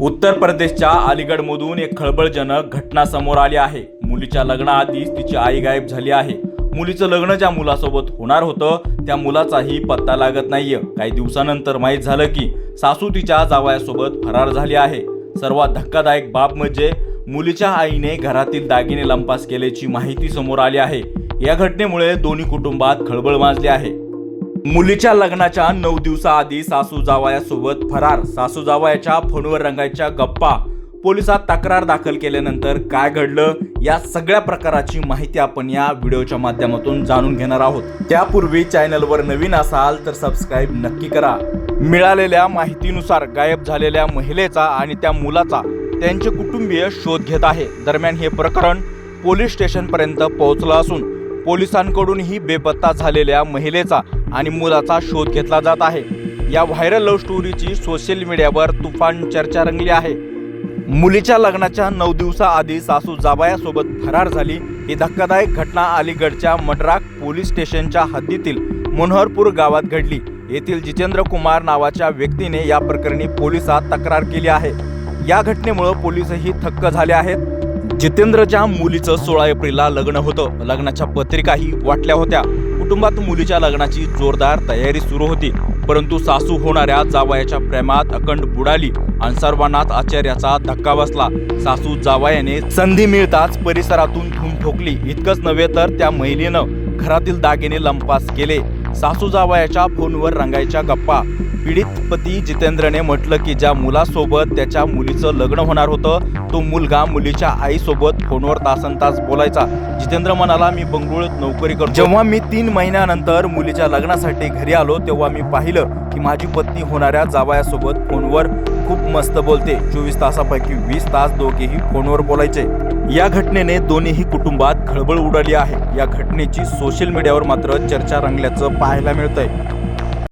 उत्तर प्रदेशच्या अलीगडमधून एक खळबळजनक घटना समोर आली आहे. मुलीच्या लग्नाआधीच तिची आई गायब झाली आहे. मुलीचं लग्न ज्या मुलासोबत होणार होतं त्या मुलाचाही पत्ता लागत नाहीये. काही दिवसानंतर माहीत झालं की सासू तिच्या जावयासोबत फरार झाली आहे. सर्वात धक्कादायक बाब म्हणजे मुलीच्या आईने घरातील दागिने लंपास केल्याची माहिती समोर आली आहे. या घटनेमुळे दोन्ही कुटुंबात खळबळ माजली आहे. मुलीच्या लग्नाच्या नऊ दिवसाआधी सासू जावयासोबत फरार. सासू जावयाच्या फोनवर रंगायच्या गप्पा. पोलिसात तक्रार दाखल केल्यानंतर काय घडलं या सगळ्या प्रकाराची माहिती आपण या व्हिडिओच्या माध्यमातून जाणून घेणार आहोत. त्यापूर्वी चॅनलवर नवीन असाल तर सबस्क्राईब नक्की करा. मिळालेल्या माहितीनुसार गायब झालेल्या महिलेचा आणि त्या मुलाचा त्यांचे कुटुंबीय शोध घेत आहे. दरम्यान हे प्रकरण पोलीस स्टेशनपर्यंत पोहोचलं असून पोलिसांकडूनही बेपत्ता झालेल्या महिलेचा आणि मुलाचा शोध घेतला जात आहे. या व्हायरल लव्ह स्टोरीची सोशल मीडियावर तुफान चर्चा रंगली आहे. मुलीच्या लग्नाच्या नऊ दिवसाआधी सासू जाबायासोबत फरार झाली. ही धक्कादायक घटना अलीगडच्या मड्राक पोलीस स्टेशनच्या हद्दीतील मनोहरपूर गावात घडली. येथील जितेंद्र कुमार नावाच्या व्यक्तीने या प्रकरणी पोलिसात तक्रार केली आहे. या घटनेमुळे पोलीसही थक्क झाले आहेत. जितेंद्रच्या मुलीचं सोळा एप्रिलला लग्न होतं. लग्नाच्या पत्रिकाही वाटल्या होत्या. कुटुंबात मुलीच्या लग्नाची जोरदार तयारी सुरू होती. परंतु सासू होणाऱ्या जावयाच्या प्रेमात अखंड बुडाली आणि सर्वांनाच आश्चर्याचा धक्का बसला. सासू जावयाने संधी मिळताच परिसरातून धूम ठोकली. इतकंच नव्हे तर त्या महिलेनं घरातील दागिने लंपास केले. सासू जावयाच्या फोनवर रंगायच्या गप्पा. पीडित पती जितेंद्रने म्हटलं की ज्या मुलासोबत त्याच्या मुलीचं लग्न होणार होतं तो मुलगा मुलीच्या आईसोबत फोनवर तासन तास बोलायचा. जितेंद्र म्हणाला मी बंगळुरूत नोकरी करतो जेव्हा मी तीन महिन्यानंतर मुलीच्या लग्नासाठी घरी आलो तेव्हा मी पाहिलं की माझी पत्नी होणाऱ्या जावयासोबत फोनवर खूप मस्त बोलते. चोवीस तासापैकी वीस तास दोघेही फोनवर बोलायचे. या घटनेने दोन्हीही कुटुंबात खळबळ उडाली आहे. या घटनेची सोशल मीडियावर मात्र चर्चा रंगल्याचं पाहायला मिळतंय.